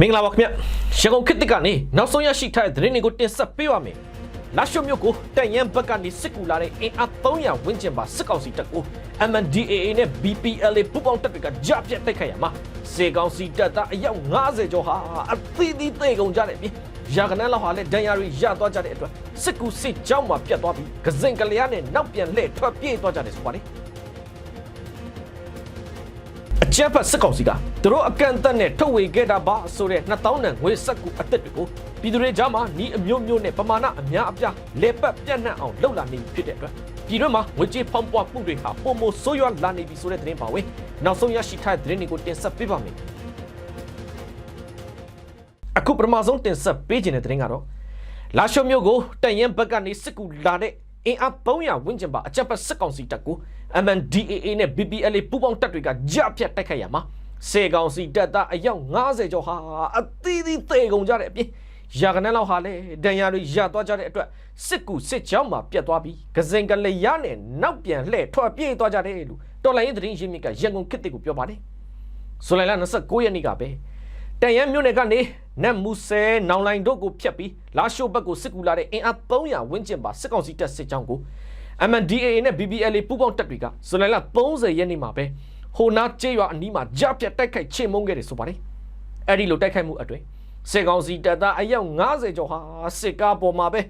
မင်္ဂလာပါခင်ဗျရန်ကုန်ခေတ်တစ်ကနေနောက်ဆုံးရရှိထားတဲ့သတင်းတွေကိုတင်ဆက်ပေးပါမယ်လာရှိုမြို့ကိုတန်ရန်ဘက်ကနေစစ်ကူလာတဲ့အင်အား300ဝန်းကျင်ပါစစ်ကောင်စီတပ်ကို MNDAA နဲ့ BPLA ပူးပေါင်းတပ်တွေကကြားပြတ်တိုက်ခိုက်ရမှာစေကောင်စီတပ်သားအယောက်90ကျော်ဟာအသီးသီးသေကုန်ကြတဲ့အပြင်ရာကနန်းလောက်ဟာလည်းဒဏ်ရာတွေရသွားကြတဲ့အတွက်စစ်ကူစစ်ကြောင်းမှာပြတ်သွားပြီးကစင်ကလျားနဲ့နောက်ပြန်လှည့်ထွက်ပြေးသွားကြတယ်ဆိုပါတယ် အကြက်ဖတ်စစ်ကောင်စီကသူတို့အကန့်အသတ်နဲ့ထုတ်ဝေခဲ့တာပါဆိုတဲ့2000တန်ငွေစက်ကူအသစ်တွေကိုပြည်သူတွေကြားမှာနီးအမျိုးမျိုးနဲ့ပမာဏအများအပြားလေပတ်ပြန့်နှံ့အောင်လှုပ်လာနေပြီဖြစ်တဲ့အတွက်ပြည်တွင်းမှာငွေကြေးဖောင်းပွားမှုတွေဟာပုံမဆိုးရွားလာနေပြီဆိုတဲ့သတင်းပါဝင်နောက်ဆုံးရရှိထားတဲ့သတင်းတွေကိုတင်ဆက်ပေးပါမယ်အခုပထမဆုံးတင်ဆက်ပေးခြင်းတဲ့သတင်းကတော့လာရှုံမြို့ကိုတန်ရင်ဘက်ကနေစစ်ကူလာတဲ့ အင်အား300ဝန်းကျင်ပါအကြက်ဖက်စစ်ကောင်စီတပ်ကို MNDAA နဲ့ BPLA ပူးပေါင်းတပ်တွေကကြားဖြတ်တိုက်ခိုက်ရမှာစေကောင်စီတပ်သားအယောက်90ကျော်ဟာအသီးသီးသေကုန်ကြတဲ့အပြင်ရာကနန်းလောက်ဟာလည်းဒဏ်ရာတွေရသွားကြတဲ့အတွက်စစ်ကူစစ်ကြောင်းမှာပြတ်သွားပြီးကစင်ကလေးရနဲ့နောက်ပြန်လှည့်ထွက်ပြေးသွားကြတယ်လို့တော်လိုင်းရင်သတင်းရင်းမြစ်ကရန်ကုန်ခေတ်တစ်ကိုပြောပါတယ်ဇူလိုင်လ29ရက်နေ့ကပဲ တန်ရန်မြို့နယ်ကနေနတ်မူဆဲနောင်လိုင်တို့ကိုဖျက်ပြီးလာရှိုးဘက်ကိုစစ်ကူလာတဲ့အင်အား300ဝန်းကျင်ပါစစ်ကောင်စီတပ်စစ်ကြောင်းကို MNDAA နဲ့ BBLA ပူးပေါင်းတပ်တွေကဇူလိုင်လ30ရက်နေ့မှာပဲဟိုနာကျေးရွာအနီးမှာကြားပြတ်တိုက်ခိုက်ချေမှုန်းခဲ့တယ်ဆိုပါတယ်။အဲ့ဒီလိုတိုက်ခိုက်မှုအတွင်းစစ်ကောင်စီတပ်သားအယောက်90ကျော်ဟာစစ်ကားပေါ်မှာပဲ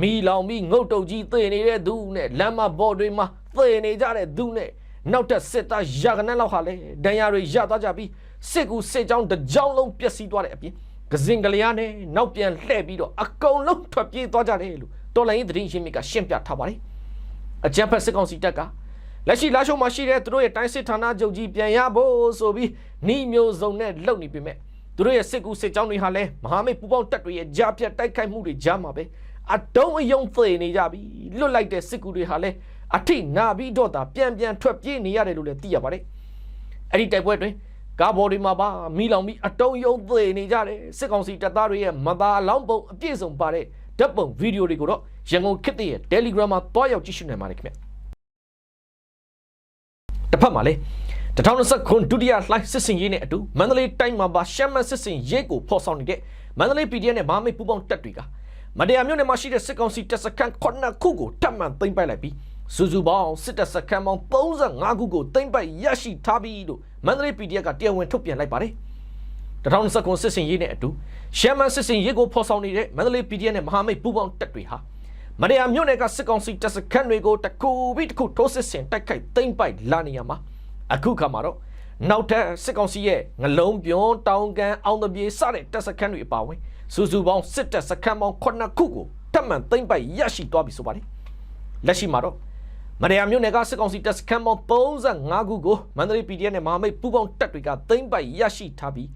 မီလောင်ပြီးငုတ်တုတ်ကြီးသေနေတဲ့သူနဲ့လမ်းမဘော်တွေမှာသေနေကြတဲ့သူနဲ့နောက်ထပ်စစ်သားရာကနန်းလောက်ဟာလည်းဒဏ်ရာတွေရသွားကြပြီး စစ်ကူစစ်ကြောင်းတစ်ကြောင်းလုံးပျက်စီးသွားတဲ့အပြင်ကစင်ကလေးနဲ့နောက်ပြန်လှည့်ပြီးတော့အကုန်လုံးထွက်ပြေးသွားကြတယ်လို့တော်လိုင်းရေးသတင်းရှင်းမြစ်ကရှင်းပြထားပါတယ်။အကြံဖက်စစ်ကောင်စီတပ်ကလက်ရှိလာရှုံးမှာရှိတဲ့သူတို့ရဲ့တိုင်းစစ်ဌာနချုပ်ကြီးပြန်ရဖို့ဆိုပြီးနှီးမျိုးစုံနဲ့လှုပ်နေပေမဲ့သူတို့ရဲ့စစ်ကူစစ်ကြောင်းတွေဟာလည်းမဟာမိတ်ပူပေါင်းတပ်တွေရဲ့ကြားပြတ်တိုက်ခိုက်မှုတွေကြားမှာပဲအတုံးအယုံသေနေကြပြီလွတ်လိုက်တဲ့စစ်ကူတွေဟာလည်းအထိနာပြီးတော့တာပြန်ပြန်ထွက်ပြေးနေရတယ်လို့လည်းသိရပါတယ်အဲ့ဒီတိုက်ပွဲတွင် ကားဘော်တွေမှာပါမီလောင်ပြီးအတုံးယုံသေနေကြတယ်စစ်ကောင်စီတပ်သားတွေရဲ့မသာအလောင်းပုံအပြည့်စုံပါတဲ့ဓာတ်ပုံဗီဒီယိုတွေကိုတော့ရန်ကုန်ခေတ်သစ်ရဲ့ Telegram မှာတွားရောက်ကြည့်ရှုနိုင်ပါတယ်ခင်ဗျတစ်ဖက်မှာလေ2020ခုဒုတိယလှိုင်းစစ်စင်ရေးနဲ့အတူမန္တလေးတိုင်းမှာပါရှမ်းမစစ်စင်ရေးကိုဖော်ဆောင်နေတဲ့မန္တလေး PDF နဲ့မဟာမိတ်ပူးပေါင်းတပ်တွေကမတရားမြို့နယ်မှာရှိတဲ့စစ်ကောင်စီတပ်စခန်း9ခုကိုထပ်မံသိမ်းပိုက်လိုက်ပြီးစုစုပေါင်းစစ်တပ်စခန်းပေါင်း35ခုကိုသိမ်းပိုက်ရရှိထားပြီလို့ မန္တလေး PDF ကတရားဝင်ထုတ်ပြန်လိုက်ပါတယ်2019စစ်စင်ရေးနဲ့အတူရှမ်းမစစ်စင်ရေးကိုဖော်ဆောင်နေတဲ့မန္တလေး PDF နဲ့မဟာမိတ်ပူးပေါင်းတပ်တွေဟာမတရားမြို့နယ်ကစစ်ကောင်စီတပ်စခန်းတွေကိုတစ်ခုပြီးတစ်ခုထိုးစစ်ဆင်တိုက်ခိုက်သိမ်းပိုက်လာနေရမှာအခုခါမှာတော့နောက်ထပ်စစ်ကောင်စီရဲ့ငလုံးပြုံးတောင်ကန်အောင်တပြေစတဲ့တပ်စခန်းတွေအပါအဝင်စုစုပေါင်းစစ်တပ်စခန်းပေါင်း9ခုကိုထပ်မံသိမ်းပိုက်ရရှိသွားပြီဆိုပါတယ်လက်ရှိမှာတော့ မရယာမြို့နယ်ကစစ်ကောင်စီတပ်စခန်းပေါင်း35ခုကိုမန္တလေး PDF နဲ့မဟာမိတ်ပူးပေါင်းတပ်တွေကသိမ်းပိုက်ရရှိထားပြီး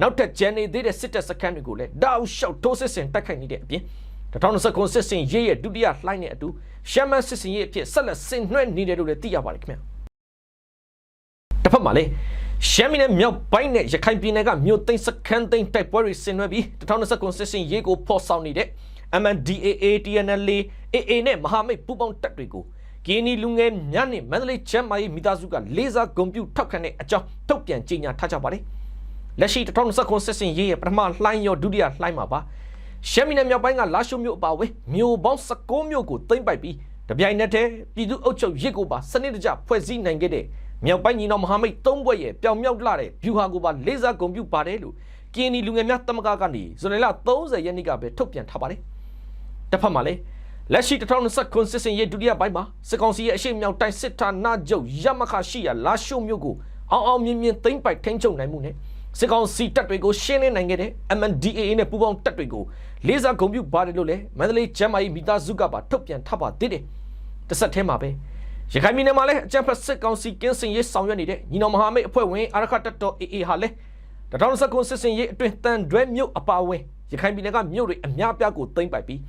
နောက်ထပ်ဂျန်နေသေးတဲ့စစ်တပ်စခန်းတွေကိုလည်းတောက်လျှောက်ထိုးစစ်ဆင်တိုက်ခိုက်နေတဲ့အပြင်2019စစ်စင်ရေးရဲ့ဒုတိယလှိုင်းနဲ့အတူရှမ်းမန်စစ်စင်ရေးအဖြစ်ဆက်လက်ဆင်နွှဲနေတယ်လို့လည်းသိရပါတယ်ခင်ဗျာတစ်ဖက်မှာလေရှမ်းပြည်နယ်မြောက်ပိုင်းနဲ့ရခိုင်ပြည်နယ်ကမြို့သိမ်းစခန်းသိမ်းတိုက်ပွဲတွေဆင်နွှဲပြီး2019စစ်စင်ရေးကိုဖော်ဆောင်နေတဲ့ MNDAA TNLA AA နဲ့မဟာမိတ်ပူးပေါင်းတပ်တွေကို ကင်းနီလူငယ်များနဲ့မန္တလေးချမ်းမာရေးမိသားစုကလေးစားဂုဏ်ပြုထောက်ခံတဲ့အကြောင်းထုတ်ပြန်ကြေညာထားကြပါတယ်လက်ရှိ2019စစ်စင်ရေးရဲ့ပထမလှိုင်းရောဒုတိယလှိုင်းမှာပါရှမ်းပြည်နယ်မြောက်ပိုင်းကလာရှိုးမြို့အပါအဝင်မြို့ပေါင်း16မြို့ကိုသိမ်းပိုက်ပြီးတပြိုင်နက်တည်းပြည်သူ့အုပ်ချုပ်ရေးကိုပါစနစ်တကျဖွဲ့စည်းနိုင်ခဲ့တဲ့မြောက်ပိုင်းညီနောင်မဟာမိတ်၃ဘွဲ့ရဲ့ပြောင်မြောက်လာတဲ့ဗျူဟာကိုပါလေးစားဂုဏ်ပြုပါတယ်လို့ကင်းနီလူငယ်များတမကကနေဇွန်လ30ရက်နေ့ကပဲထုတ်ပြန်ထားပါတယ်တစ်ဖက်မှာလည်း လက်ရှိ2029စစ်စင်ရေးဒုတိယပိုင်းမှာစစ်ကောင်စီရဲ့အရှိမြောက်တိုင်းစစ်ဌာနချုပ်ရမခရှိရာလာရှိုးမြို့ကိုအောင်အောင်မြင်မြင်သိမ်းပိုက်ထိန်းချုပ်နိုင်မှုနဲ့စစ်ကောင်စီတပ်တွေကိုရှင်းလင်းနိုင်ခဲ့တဲ့ MNDAA နဲ့ပူးပေါင်းတပ်တွေကိုလေးစားဂုဏ်ပြုပါတယ်လို့လည်းမန္တလေးကျမ်းမာရေးမိသားစုကပါထုတ်ပြန်ထားပါသေးတယ်တစ်ဆက်တည်းမှာပဲရခိုင်ပြည်နယ်မှာလည်းအကြမ်းဖက်စစ်ကောင်စီကင်းစင်ရေးဆောင်ရွက်နေတဲ့ညီနောင်မဟာမိတ်အဖွဲ့ဝင်အာရခတပ်တော် AA ဟာလည်း2019စစ်စင်ရေးအတွင်းတန်တွဲမြို့အပါအဝင်ရခိုင်ပြည်နယ်ကမြို့တွေအများပြားကိုသိမ်းပိုက်ပြီး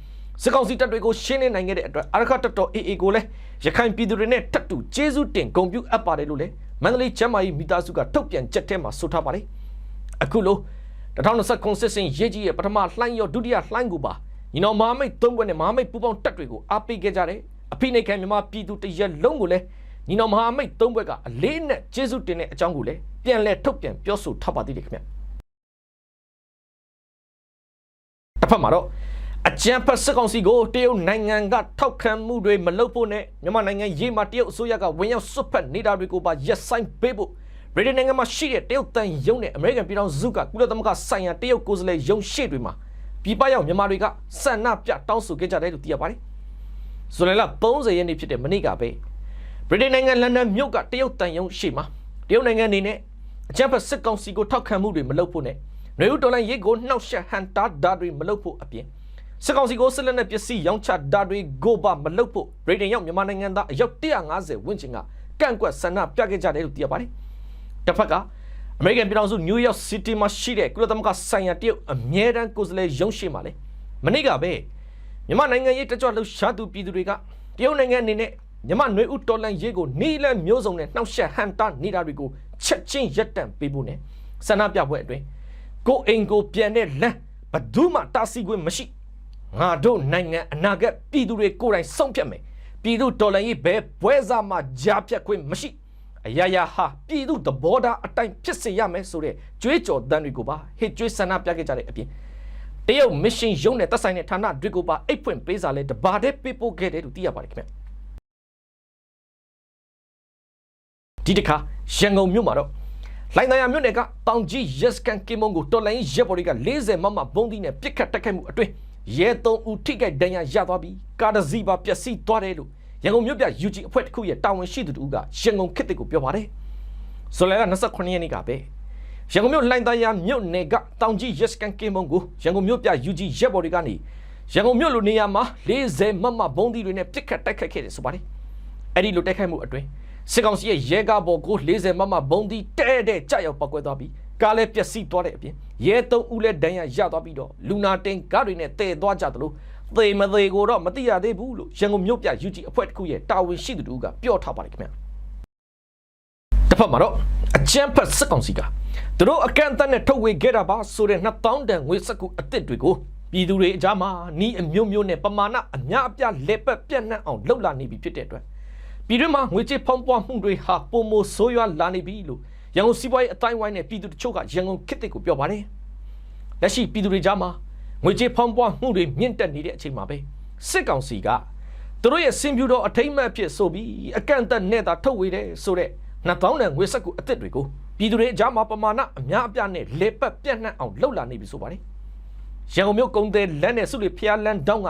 စစ်ကောင်စီတပ်တွေကိုရှင်းလင်းနိုင်ခဲ့တဲ့အတွက်အာရခတပ်တော် AA ကိုလည်းရခိုင်ပြည်သူတွေနဲ့ထပ်တူကျေးဇူးတင်ဂုဏ်ပြုအပ်ပါတယ်လို့လည်းမန္တလေးကျမ်းမာရေးမိသားစုကထုတ်ပြန်ချက်ထဲမှာဆိုထားပါတယ်အခုလို့2029စစ်စင်ရေးကြီးရဲ့ပထမလှိုင်းရောဒုတိယလှိုင်းကိုပါညီနောင်မဟာမိတ်သုံးဘွဲ့နဲ့မဟာမိတ်ပူးပေါင်းတပ်တွေကိုအားပေးခဲ့ကြတယ်အဖိနှိတ်ခံမြန်မာပြည်သူတရက်လုံးကိုလည်းညီနောင်မဟာမိတ်သုံးဘွဲ့ကအလေးနဲ့ကျေးဇူးတင်တဲ့အကြောင်းကိုလည်းပြန်လည်ထုတ်ပြန်ပြောဆိုထားပါသေးတယ်ခင်ဗျတစ်ဖက်မှာတော့ အကြံဖက်စစ်ကောင်စီကိုတရုတ်နိုင်ငံကထောက်ခံမှုတွေမလုပ်ဖို့နဲ့မြန်မာနိုင်ငံရေးမှာတရုတ်အစိုးရကဝင်ရောက်စွတ်ဖက်နေတာတွေကိုပါရက်ဆိုင်ပေးဖို့ဗြိတိန်နိုင်ငံမှာရှိတဲ့တရုတ်တန်ယုံနဲ့အမေရိကန်ပြည်ထောင်စုကကုလသမဂ္ဂဆိုင်ရာတရုတ်ကိုယ်စားလှယ်ယုံရှေ့တွေမှာပြည်ပရောက်မြန်မာတွေကဆန္ဒပြတောင်းဆိုခဲ့ကြတယ်လို့သိရပါတယ်။ဇူလိုင်လ30ရက်နေ့ဖြစ်တဲ့မနေ့ကပဲဗြိတိန်နိုင်ငံလန်ဒန်မြို့ကတရုတ်တန်ယုံရှေ့မှာတရုတ်နိုင်ငံအနေနဲ့အကြံဖက်စစ်ကောင်စီကိုထောက်ခံမှုတွေမလုပ်ဖို့နဲ့နယူးဒေါ်လာရေးကိုနှောက်ယှက်ဟန်တာဓာတ်တွေမလုပ်ဖို့အပြင် စစ်ကောင်စီကိုစစ်လက်နက်ပစ္စည်းရောင်းချဓာတ်တွေကိုပါမလုပ်ဖို့ဗြိတိန်ရောက်မြန်မာနိုင်ငံသားအယောက်150ဝန်းကျင်ကကန့်ကွက်ဆန္ဒပြခဲ့ကြတယ်လို့သိရပါတယ်။တစ်ဖက်ကအမေရိကန်ပြည်ထောင်စုနယူးယောက်စီးတီးမှာရှိတဲ့ကုလသမဂ္ဂဆိုင်ရာတရုတ်အမြဲတမ်းကိုယ်စားလှယ်ရုံးရှိမှာလေမနေ့ကပဲမြန်မာနိုင်ငံရေးတကြွလှုပ်ရှားသူပြည်သူတွေကတရုတ်နိုင်ငံအနေနဲ့မြန်မာနွေဦးတော်လန်ရေးကိုနီလန်မျိုးစုံနဲ့နှောက်ယှက်ဟန်တာနေတာတွေကိုချက်ချင်းရပ်တန့်ပေးဖို့နဲ့ဆန္ဒပြပွဲအတွင်းကိုအိမ်ကိုပြန်တဲ့လမ်းဘယ်သူမှတားဆီးခွင့်မရှိ ငါတို့နိုင်ငံအနာဂတ်ပြည်သူတွေကိုယ်တိုင်ဆုံးဖြတ်မယ်ပြည်သူတော်လှန်ရေးဘယ်ပွဲစားမှကြားပြတ်ခွင့်မရှိအရာရာဟာပြည်သူသဘောထားအတိုင်းဖြစ်စေရမယ်ဆိုတဲ့ကြွေးကြော်တမ်းတွေကိုပါဟစ်ကြွေးဆန္ဒပြခဲ့ကြတဲ့အပြင်တရုတ်မစ်ရှင်ရုံးနဲ့သက်ဆိုင်တဲ့ဌာနတွေကိုပါအိတ်ဖွင့်ပေးစာလဲတဘာတဲ့ပေးပို့ခဲ့တယ်လို့သိရပါတယ်ခင်ဗျဒီတစ်ခါရန်ကုန်မြို့မှာတော့လိုင်တရာမြို့နယ်ကတောင်ကြီးရက်စကန်ကီမုံကိုတော်လိုင်းရက်ဘော်တွေက40မမဘုံသီးနဲ့ပြစ်ခတ်တက်ခိုက်မှုအတွင်း ရဲသုံးဦးထိခိုက်ဒဏ်ရာရသွားပြီးကားတစ်စီးပါပျက်စီးသွားတယ်လို့ရန်ကုန်မြို့ပြ UG အဖွဲ့တစ်ခုရဲ့တာဝန်ရှိသူတို့ကရန်ကုန်ခေတ်တစ်ကိုပြောပါတယ်။ဇူလိုင်လ29ရက်နေ့ကပဲရန်ကုန်မြို့လိုင်တရာမြို့နယ်ကတောင်ကြီးရက်စကန်ကီမုံကိုရန်ကုန်မြို့ပြ UG ရက်ဘော်တွေကနေရန်ကုန်မြို့လိုနေရာမှာ40မမဘုံသီးတွေနဲ့ပြစ်ခတ်တိုက်ခိုက်ခဲ့တယ်ဆိုပါတယ်။အဲ့ဒီလိုတိုက်ခိုက်မှုအတွင်းစစ်ကောင်စီရဲ့ရဲကားပေါ်ကို40မမဘုံဒီတဲတဲ့ကြောက်ရောက်ပောက်ကွဲသွားပြီး ကားလည်းပျက်စီးသွားတဲ့အပြင်ရဲသုံးဦးလည်းဒဏ်ရာရသွားပြီးတော့လူနာတင်ကားတွေနဲ့တည်သွားကြသလိုသေမသေးကိုတော့မသိရသေးဘူးလို့ရန်ကုန်မြို့ပြ UG အဖွဲ့တစ်ခုရဲ့တာဝန်ရှိသူတို့ကပြောထားပါတယ်ခင်ဗျာတစ်ဖက်မှာတော့အကြမ်းဖက်စစ်ကောင်စီကသူတို့အကန့်အသတ်နဲ့ထုတ်ဝေခဲ့တာပါဆိုတဲ့2000တန်ငွေစက်ကူအစ်စ်တွေကိုပြည်သူတွေအကြမ်းမှာနီးအမျိုးမျိုးနဲ့ပမာဏအများအပြားလက်ပတ်ပြန့်နှံ့အောင်လှုပ်လာနေပြီဖြစ်တဲ့အတွက်ပြည်တွင်းမှာငွေကြေးဖောင်းပွားမှုတွေဟာပုံမဆိုးရွားလာနေပြီလို့ ရန်ကုန်စီးပွားရေးအတိုင်းဝိုင်းနဲ့ပြည်သူတချို့ကရန်ကုန်ခေတ်တစ်ကိုပြောပါတယ်။လက်ရှိပြည်သူတွေကြားမှာငွေကြေးဖောင်းပွားမှုတွေမြင့်တက်နေတဲ့အချိန်မှာပဲစစ်ကောင်စီကသူတို့ရဲ့စင်ပြူတော်အထိမ့်မဲ့ဖြစ်ဆိုပြီးအကန့်အသတ်နဲ့သာထုတ်ဝေတယ်ဆိုတဲ့2000နဲ့ငွေဆက်ကူအစ်စ်တွေကိုပြည်သူတွေအကြားမှာပမာဏအများအပြားနဲ့လေပတ်ပြန့်နှံ့အောင်လှုပ်လာနေပြီဆိုပါတယ်။ရန်ကုန်မြို့ကုန်းတဲ့လမ်းနဲ့စုလီဖျားလန်းတောင်းက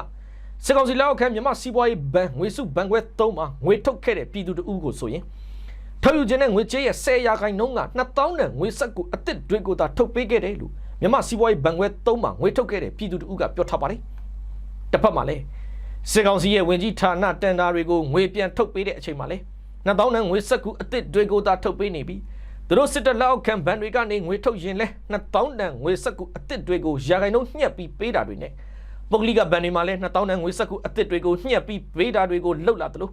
စစ်ကောင်စီလက်အောက်ခံမြန်မာစီးပွားရေးဘဏ်ငွေစုဘဏ်ခွဲ၃မှာငွေထုတ်ခဲ့တဲ့ပြည်သူတအုပ်ကိုဆိုရင် ထုတ်ယူခြင်းနဲ့ငွေကြေးရဲ့10ရာခိုင်နှုန်းက2000နဲ့ငွေဆက်ကူအစ်စ်တွေကိုသာထုတ်ပေးခဲ့တယ်လို့မြန်မာစီးပွားရေးဘဏ်ခွဲ၃မှာငွေထုတ်ခဲ့တဲ့ပြည်သူတအုပ်ကပြောထားပါတယ်။တစ်ဖက်မှာလည်းစစ်ကောင်စီရဲ့ဝင်ကြီးဌာနတန်တာတွေကိုငွေပြန်ထုတ်ပေးတဲ့အချိန်မှာလည်း2000နဲ့ငွေဆက်ကူအစ်စ်တွေကိုသာထုတ်ပေးနေပြီးသူတို့စစ်တပ်လက်အောက်ခံဘဏ်တွေကနေငွေထုတ်ရင်လဲ2000တန်ငွေဆက်ကူအစ်စ်တွေကိုရာခိုင်နှုန်းညှက်ပြီးပေးတာတွေနဲ့ပုဂ္ဂလိကဘဏ်တွေမှာလည်း2000တန်ငွေဆက်ကူအစ်စ်တွေကိုညှက်ပြီးပေးတာတွေကိုလှုပ်လာသလို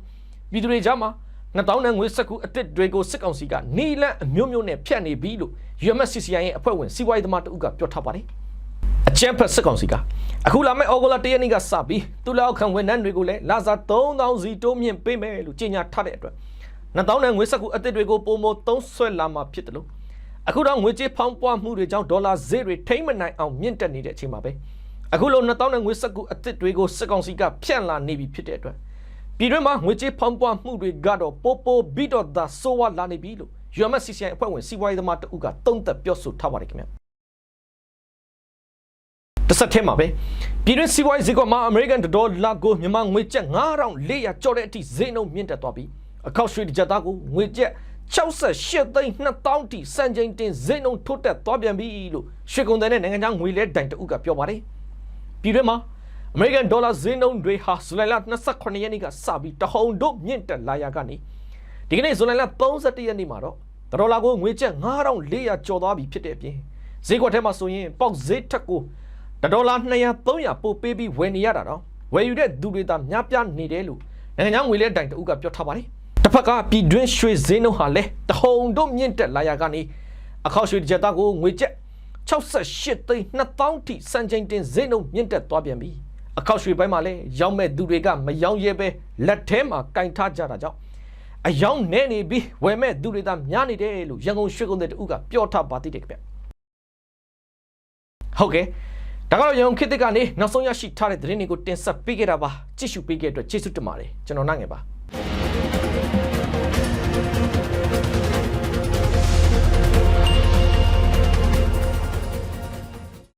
ပြည်သူတွေကြားမှာ 2000တန်ငွေဆက်ကူအစ်စ်တွေကိုစစ်ကောင်စီကနီလန့်အမျိုးမျိုးနဲ့ဖြတ်နေပြီလို့ UMCCI ရဲ့အဖွဲ့ဝင်စီးပွားရေးသမားတဦးကပြောထားပါတယ်အချမ်းဖက်စစ်ကောင်စီကအခုလာမယ့်ဩဂုတ်လ၁ရက်နေ့ကစပြီးသူလောက်ခံဝန်ထမ်းတွေကိုလည်းလာစာ3000စီတိုးမြင့်ပေးမယ်လို့ကြေညာထားတဲ့အတွက်2000နဲ့ငွေစက်ကူအသစ်တွေကိုပုံမသုံးဆွဲလာမှာဖြစ်တယ်လို့အခုတော့ငွေကြေးဖောင်းပွားမှုတွေကြောင့်ဒေါ်လာဈေးတွေထိမ့်မနိုင်အောင်မြင့်တက်နေတဲ့အချိန်မှာပဲအခုလို2000နဲ့ငွေစက်ကူအသစ်တွေကိုစစ်ကောင်စီကဖြန့်လာနေပြီဖြစ်တဲ့အတွက် ပြည်တွင်းမှာငွေကြေးဖောင်းပွားမှုတွေကတော့ပိုပိုဘီတော့သာဆိုဝါလာနေပြီလို့ UMCCI အဖွဲ့ဝင်စီးပွားရေးသမားတဦးကတုံ့သက်ပြောဆိုထားပါတယ်ခင်ဗျတစ်ဆက်တည်းမှာပဲပြည်တွင်းစီးပွားရေးဈေးကွက်မှာအမေရိကန်ဒေါ်လာကိုမြန်မာငွေကျပ်9400ကျော်တဲ့အထိဈေးနှုန်းမြင့်တက်သွားပြီးအခောက်ရွှေတစ်ကြက်သားကိုငွေကျပ်68သိန်း2000တိစံချိန်တင်ဈေးနှုန်းထိုးတက်သွားပြန်ပြီလို့ရွှေကုန်တဲ့နိုင်ငံခြားငွေလဲတိုင်တအုပ်ကပြောပါတယ်ပြည်တွင်းမှာ အမေရိကန်ဒေါ်လာဈေးနှုန်းတွေဟာဇူလိုင်လ28ရက်နေ့ကစပြီးတဟုန်တို့မြင့်တက်လာရကနေဒီကနေ့ဇူလိုင်လ31ရက်နေ့မှာတော့ဒေါ်လာကိုငွေကျပ်9400ကျော်သွားပြီဖြစ်တဲ့အပြင်ဈေးကွက်ထဲမှာဆိုရင်ပေါက်ဈေးထက်ကိုဒေါ်လာ200 300ပို့ပေးပြီးဝယ်နေရတာတော့ဝယ်ယူတဲ့သူတွေသာများပြားနေတယ်လို့နိုင်ငံခြားငွေလဲတိုင်တအုပ်ကပြောထားပါတယ်တစ်ဖက်ကပြည်တွင်းရွှေဈေးနှုန်းဟာလည်းတဟုန်တို့မြင့်တက်လာရကနေအခောက်ရွှေတစ်ကြက်သားကိုငွေကျပ်68သိန်း2000ထိစံချိန်တင်ဈေးနှုန်းမြင့်တက်သွားပြန်ပြီ အခောက်ရွှေပိုင်းမှာလည်းရောင်းမဲ့သူတွေကမရောင်းရဲပဲလက်ထဲမှာကင်ထားကြတာကြောင့်အယောင်နေနေပြီးဝယ်မဲ့သူတွေသာများနေတယ်လို့ရန်ကုန်ရွှေကုန်တဲ့တူကပြောထားပါသေးတယ်ခင်ဗျဟုတ်ကဲ့ဒါကတော့ရန်ကုန်ခေတ်သစ်ကနေနောက်ဆုံးရရှိထားတဲ့သတင်းတွေကိုတင်ဆက်ပေးခဲ့တာပါကြည့်ရှုပေးခဲ့တဲ့အတွက်ကျေးဇူးတင်ပါတယ်ကျွန်တော်နိုင်ငယ်ပါ